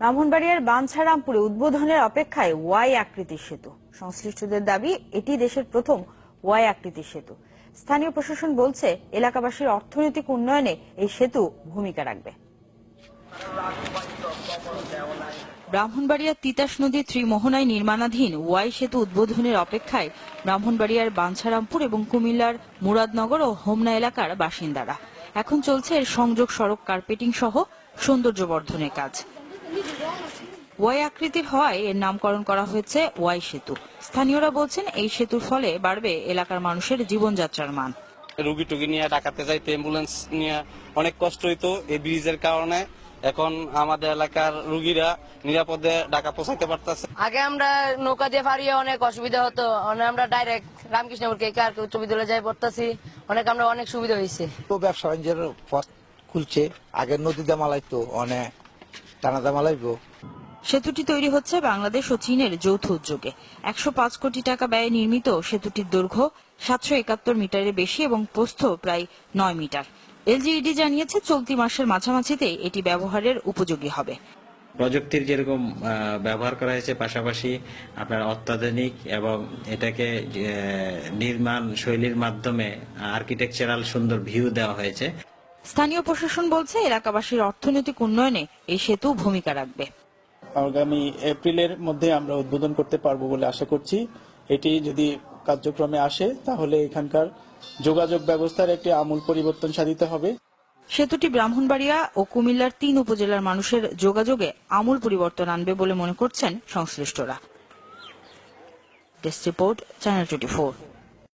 ব্রাহ্মণবাড়িয়ার বাঞ্ছারামপুরে উদ্বোধনের অপেক্ষায় ওয়াই আকৃতির সেতু। সংশ্লিষ্টদের দাবি, এটি দেশের প্রথম ওয়াই আকৃতির সেতু। স্থানীয় প্রশাসন বলছে, এলাকাবাসীর অর্থনৈতিক উন্নয়নে এই সেতু ভূমিকা রাখবে। ব্রাহ্মণবাড়িয়ার তিতাস নদীর ত্রিমোহনায় নির্মাণাধীন ওয়াই সেতু উদ্বোধনের অপেক্ষায় ব্রাহ্মণবাড়িয়ার বাঞ্ছারামপুর এবং কুমিল্লার মুরাদনগর ও হোমনা এলাকার বাসিন্দারা। এখন চলছে এর সংযোগ সড়ক কার্পেটিং সহ সৌন্দর্য বর্ধনের কাজ। ওয়াই আকৃতির হওয়ায় এর নামকরণ করা হয়েছে ওয়াই সেতু। স্থানীয়রা বলছেন এই সেতুর ফলে বাড়বে এলাকার মানুষের জীবনযাত্রার মান। রুগী টুগি নিয়ে ডাকাতে যাইতে অ্যাম্বুলেন্স নিয়ে অনেক কষ্ট হইতো এই ব্রিজের কারণে। এখন আমাদের এলাকার রুগীরা নিরাপদে ঢাকা পৌঁছাইতে পারতেছে। আগে আমরা নৌকা দিয়ে পারিয়ে অনেক অসুবিধা হতো। অনেক আমরা ডাইরেক্ট রামকৃষ্ণপুর কে আর উচ্চ বিদ্যালয়ে যাই পড়তেছি। অনেক আমরা অনেক সুবিধা হয়েছে তো ব্যবসা বাণিজ্যের পথ খুলছে। আগে নদীতে মালাইতো অনেক টানাতে মালাইবো সেতুটি তৈরি হচ্ছে বাংলাদেশ ও চীনের যৌথ উদ্যোগে। একশো পাঁচ কোটি টাকা ব্যয়ে নির্মিত সেতুটির দৈর্ঘ্য সাতশো একাত্তর মিটারের বেশি এবং প্রস্থ প্রায় নয় মিটার। এলজিইডি জানিয়েছে চলতি মাসের মাঝামাঝিতে এটি ব্যবহারের উপযোগী হবে। প্রযুক্তির যেরকম আহ, ব্যবহার করা হয়েছে পাশাপাশি আপনার অত্যাধুনিক এবং এটাকে নির্মাণ শৈলীর মাধ্যমে আর্কিটেকচারাল সুন্দর ভিউ দেওয়া হয়েছে। স্থানীয় প্রশাসন বলছে এলাকাবাসীর অর্থনৈতিক উন্নয়নে এই সেতু ভূমিকা রাখবে। আগামী এপ্রিলের মধ্যে আমরা উদ্বোধন করতে পারব বলে আশা করছি। এটি যদি কার্যক্রমে আসে তাহলে এখানকার যোগাযোগ ব্যবস্থার একটি আমূল পরিবর্তন সাধিত হবে। সেতুটি ব্রাহ্মণবাড়িয়া ও কুমিল্লার তিন উপজেলার মানুষের যোগাযোগে আমূল পরিবর্তন আনবে বলে মনে করছেন সংশ্লিষ্টরা। Desk report channel twenty